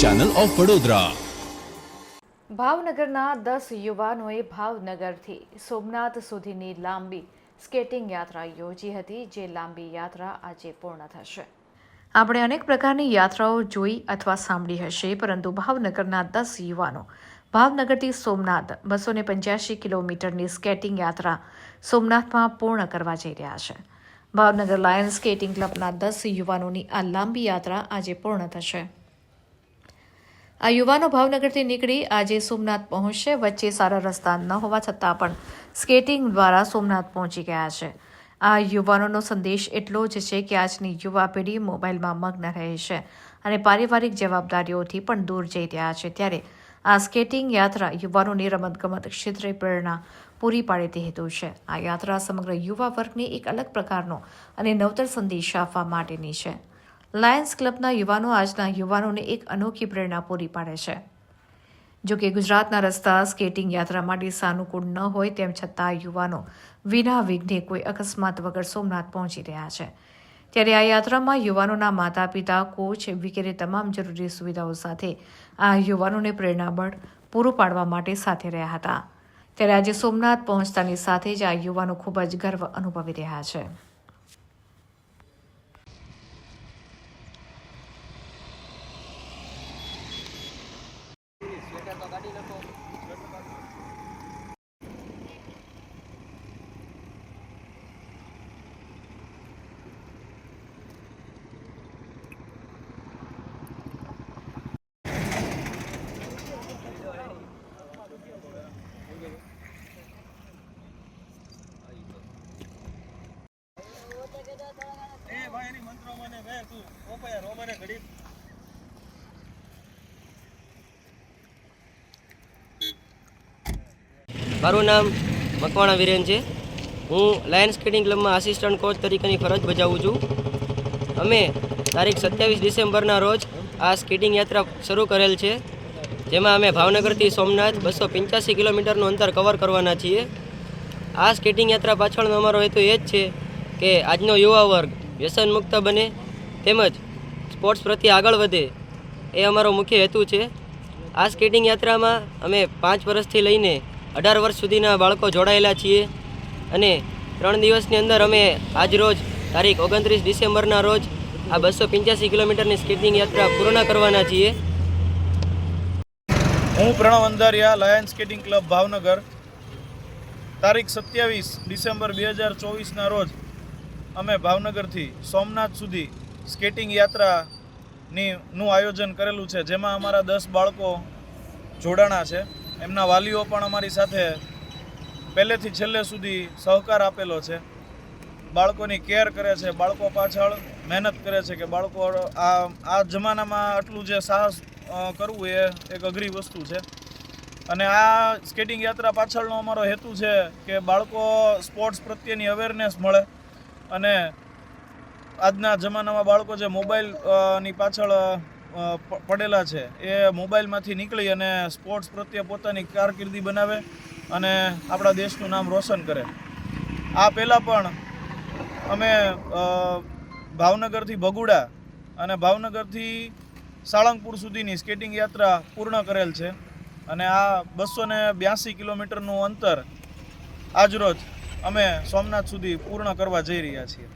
Channel of Vadodara ભાવનગરના દસ યુવાનોએ ભાવનગરથી સોમનાથ સુધીની લાંબી સ્કેટિંગ યાત્રા યોજી હતી, જે લાંબી યાત્રા આજે પૂર્ણ થશે. આપણે અનેક પ્રકારની યાત્રાઓ જોઈ અથવા સાંભળી હશે, પરંતુ ભાવનગરના દસ યુવાનો, ભાવનગરથી સોમનાથ બસો ને પંચ્યાસી કિલોમીટરની સ્કેટિંગ યાત્રા સોમનાથમાં પૂર્ણ કરવા જઈ રહ્યા છે. ભાવનગર લાયન્સ સ્કેટિંગ ક્લબના દસ યુવાનોની આ લાંબી યાત્રા આજે પૂર્ણ થશે. આ યુવાનો ભાવનગરથી નીકળી આજે સોમનાથ પહોંચશે. વચ્ચે સારા રસ્તા ન હોવા છતાં પણ સ્કેટિંગ દ્વારા સોમનાથ પહોંચી ગયા છે. આ યુવાનોનો સંદેશ એટલો જ છે કે આજની યુવા પેઢી મોબાઈલમાં મગ્ન રહે છે અને પારિવારિક જવાબદારીઓથી પણ દૂર જઈ રહ્યા છે. ત્યારે આ સ્કેટિંગ યાત્રા યુવાનોની રમતગમત ક્ષેત્રે પ્રેરણા પૂરી પાડે તે હેતુ છે. આ યાત્રા સમગ્ર યુવા વર્ગને એક અલગ પ્રકારનો અને નવતર સંદેશ આપવા માટેની છે. લાયન્સ ક્લબના યુવાનો આજના યુવાનોને એક અનોખી પ્રેરણા પૂરી પાડે છે. જો કે ગુજરાતના રસ્તા સ્કેટિંગ યાત્રા માટે સાનુકૂળ ન હોય તેમ છતાં યુવાનો વિના વિઘ્ને કોઈ અકસ્માત વગર સોમનાથ પહોંચી રહ્યા છે. ત્યારે આ યાત્રામાં યુવાનોના માતા પિતા કોચ વગેરે તમામ જરૂરી સુવિધાઓ સાથે આ યુવાનોને પ્રેરણાબળ પૂરું પાડવા માટે સાથે રહ્યા હતા. ત્યારે આજે સોમનાથ પહોંચતાની સાથે જ આ યુવાનો ખૂબ જ ગર્વ અનુભવી રહ્યા છે. મારું નામ મકવાણા વિરેન છે. હું લાયન્સ સ્કેટિંગ ક્લબમાં આસિસ્ટન્ટ કોચ તરીકેની ફરજ બજાવું છું. અમે તારીખ સત્યાવીસ ડિસેમ્બરના રોજ આ સ્કેટિંગ યાત્રા શરૂ કરેલ છે. જેમાં અમે ભાવનગરથી સોમનાથ બસો પંચ્યાસી કિલોમીટરનું અંતર કવર કરવાના છીએ. આ સ્કેટિંગ યાત્રા પાછળનો અમારો હેતુ એ જ છે કે આજનો યુવા વર્ગ વ્યસન મુક્ત બને તેમજ સ્પોર્ટ્સ પ્રત્યે આગળ વધે એ અમારો મુખ્ય હેતુ છે. આ સ્કેટિંગ યાત્રામાં અમે પાંચ વર્ષથી લઈને અઢાર વર્ષ સુધીના બાળકો જોડાયેલા છીએ અને ત્રણ દિવસની અંદર અમે આજ રોજ તારીખ ઓગણત્રીસ ડિસેમ્બરના રોજ આ બસો પંચ્યાસી કિલોમીટરની સ્કેટિંગ યાત્રા પૂર્ણ કરવાના છીએ. હું Pranav Andhariya lion skating club Bhavnagar. તારીખ સત્યાવીસ ડિસેમ્બર બે હજાર ચોવીસના રોજ અમે ભાવનગરથી સોમનાથ સુધી સ્કેટિંગ યાત્રાની નું આયોજન કરેલું છે, જેમાં અમારા દસ બાળકો જોડાણા છે. એમના વાલીઓ પણ અમારી સાથે પહેલેથી છેલ્લે સુધી સહકાર આપેલો છે. બાળકોની કેર કરે છે, બાળકો પાછળ મહેનત કરે છે કે બાળકો આ આ જમાનામાં આટલું જે સાહસ કરવું એ એક અઘરી વસ્તુ છે. અને આ સ્કેટિંગ યાત્રા પાછળનો અમારો હેતુ છે કે બાળકો સ્પોર્ટ્સ પ્રત્યેની અવેરનેસ મળે. અને આજના જમાનામાં બાળકો જે મોબાઈલની પાછળ પડેલા છે, એ મોબાઈલમાંથી નીકળી અને સ્પોર્ટ્સ પ્રત્યે પોતાની કારકિર્દી બનાવે અને આપણા દેશનું નામ રોશન કરે. આ પહેલાં પણ અમે ભાવનગરથી ભગુડા અને ભાવનગરથી સાળંગપુર સુધીની સ્કેટિંગ યાત્રા પૂર્ણ કરેલ છે. અને આ બસો ને બ્યાસી કિલોમીટરનું અંતર આજરોજ અમે સોમનાથ સુધી પૂર્ણ કરવા જઈ રહ્યા છીએ.